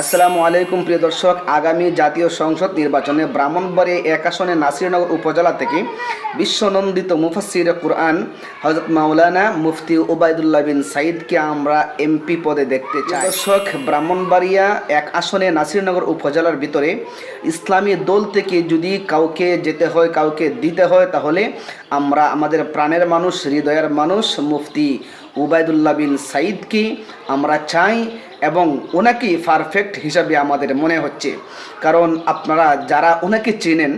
আসসালামু আলাইকুম, প্রিয় দর্শক। আগামী জাতীয় সংসদ নির্বাচনে ব্রাহ্মণবাড়িয়া এক আসনে নাসিরনগর উপজেলা থেকে বিশ্বনন্দিত মুফাসির কুরআন হজরত মাওলানা মুফতি ওবায়দুল্লাহ বিন সাইদকে আমরা এমপি পদে দেখতে চাই। দর্শক, ব্রাহ্মণবাড়িয়া এক আসনে নাসিরনগর উপজেলার ভিতরে ইসলামী দল থেকে যদি কাউকে যেতে হয়, কাউকে দিতে হয়, তাহলে আমরা আমাদের প্রাণের মানুষ, হৃদয়ের মানুষ মুফতি উবায়দুল্লাহ বিন সাইদকে আমরা চাই এবং ওনাকে পারফেক্ট হিসাবে আমাদের মনে হচ্ছে। কারণ আপনারা যারা ওনাকে চেনেন,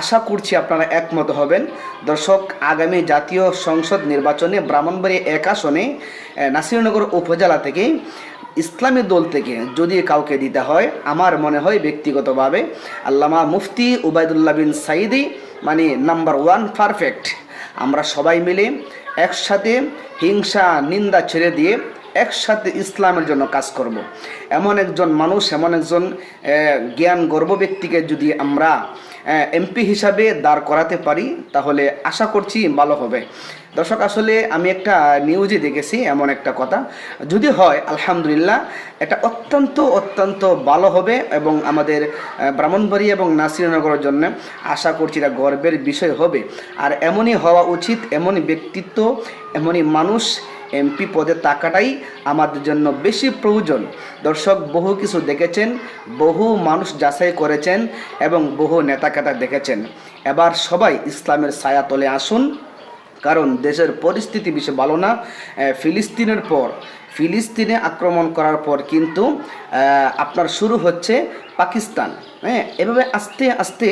আশা করছি আপনারা একমত হবেন। দর্শক, আগামী জাতীয় সংসদ নির্বাচনে ব্রাহ্মণবাড়ি এক আসনে নাসিরনগর উপজেলা থেকে ইসলামী দল থেকে যদি কাউকে দিতে হয়, আমার মনে হয় ব্যক্তিগতভাবে আল্লামা মুফতি উবায়দুল্লাহ বিন সাইদি মানে নাম্বার ওয়ান পারফেক্ট আমরা সবাই মিলে একসাথে হিংসা, নিন্দা ছেড়ে দিয়ে একসাথে ইসলামের জন্য কাজ করব। এমন একজন মানুষ, এমন একজন জ্ঞান গর্ব ব্যক্তিকে যদি আমরা এমপি হিসাবে দাঁড় করাতে পারি, তাহলে আশা করছি ভালো হবে দর্শক, আসলে আমি একটা নিউজে দেখেছি, এমন একটা কথা। যদি হয়, আলহামদুলিল্লাহ, এটা অত্যন্ত অত্যন্ত ভালো হবে এবং আমাদের ব্রাহ্মণবাড়ি এবং নাসিরনগরের জন্য আশা করছি এটা গর্বের বিষয় হবে। আর এমনই হওয়া উচিত, এমনই ব্যক্তিত্ব, এমনই মানুষ এমপি পদে থাকাটাই আমাদের জন্য বেশি প্রয়োজন। দর্শক, বহু কিছু দেখেছেন, বহু মানুষ যাচাই করেছেন এবং বহু নেতাকেতা দেখেছেন। এবার সবাই ইসলামের ছায়া তলে আসুন। কারণ দেশের পরিস্থিতি বেশি ভালো না ফিলিস্তিনের পর, ফিলিস্তিনে আক্রমণ করার পর কিন্তু আপনার শুরু হচ্ছে পাকিস্তান। হ্যাঁ এভাবে আস্তে আস্তে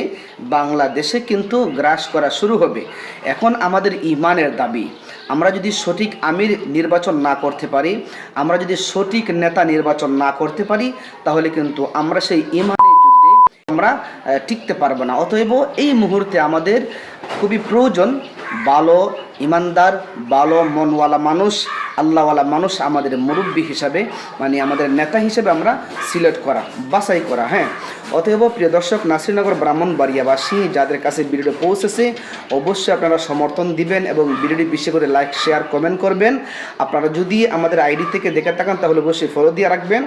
বাংলাদেশে কিন্তু গ্রাস করা শুরু হবে। এখন আমাদের ইমানের দাবি, আমরা যদি সঠিক আমির নির্বাচন না করতে পারি, আমরা যদি সঠিক নেতা নির্বাচন না করতে পারি, তাহলে কিন্তু আমরা সেই ইমানের যুদ্ধে আমরা টিকতে পারব না। অতএব এই মুহূর্তে আমাদের খুবই প্রয়োজন ভালো ইমানদার, ভালো মনওয়ালা মানুষ, আল্লাহওয়ালা মানুষ আমাদের মুরব্বী হিসাবে মানে আমাদের নেতা হিসেবে আমরা সিলেক্ট করা, বাছাই করা হ্যাঁ। অতএব প্রিয় দর্শক, নাসিরনগর, ব্রাহ্মণবাড়িয়াবাসী, যাদের কাছে ভিডিওটি পৌঁছেছে, অবশ্যই আপনারা সমর্থন দিবেন এবং ভিডিওটি বেশি করে লাইক, শেয়ার কমেন্ট করবেন। আপনারা যদি আমাদের আইডি থেকে দেখে থাকেন, তাহলে অবশ্যই ফলো দিয়ে রাখবেন।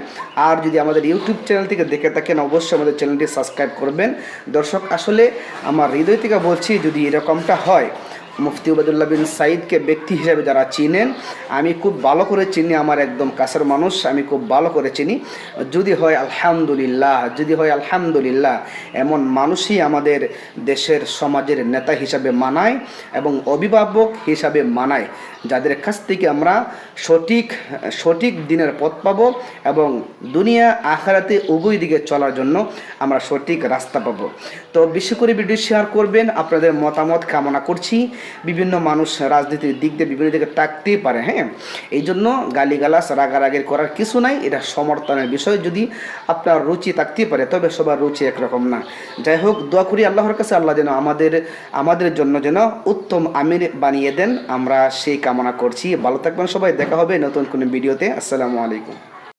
আর যদি আমাদের ইউটিউব চ্যানেল থেকে দেখে থাকেন, অবশ্যই আমাদের চ্যানেলটি সাবস্ক্রাইব করবেন। দর্শক, আসলে আমার হৃদয় থেকে বলছি, যদি এরকমটা হয় মুফতি উবাদুল্লাহ বিন সাইদকে ব্যক্তি হিসেবে যারা চিনেন, আমি খুব ভালো করে চিনি আমার একদম কাছের মানুষ, আমি খুব ভালো করে চিনি। যদি হয় আলহামদুলিল্লাহ, যদি হয় আলহামদুলিল্লাহ, এমন মানুষই আমাদের দেশের সমাজের নেতা হিসাবে মানায় এবং অভিভাবক হিসাবে মানায়, যাদের কাছ থেকে আমরা সঠিক সঠিক দিনের পথ পাবো এবং দুনিয়া আখারাতে উভয় দিকে চলার জন্য আমরা সঠিক রাস্তা পাবো। তো বেশি করে ভিডিও শেয়ার করবেন, আপনাদের মতামত কামনা করছি। বিভিন্ন মানুষ রাজনীতির দিক দিয়ে বিভিন্ন দিকে টাকতেই পারে হ্যাঁ? এই জন্য গালিগালাস রাগারাগির করার কিছু নাই, এটা সমর্থনের বিষয়। যদি আপনার রুচি থাকতেই পারে, তবে সবার রুচি একরকম না। যাই হোক, দোয়া করি আল্লাহর কাছে, আল্লাহ যেন আমাদের আমাদের জন্য যেন উত্তম আমির বানিয়ে দেন। আমরা সেই কামনা করছি। ভালো থাকবেন সবাই, দেখা হবে নতুন কোনো ভিডিওতে। আসসালামু আলাইকুম।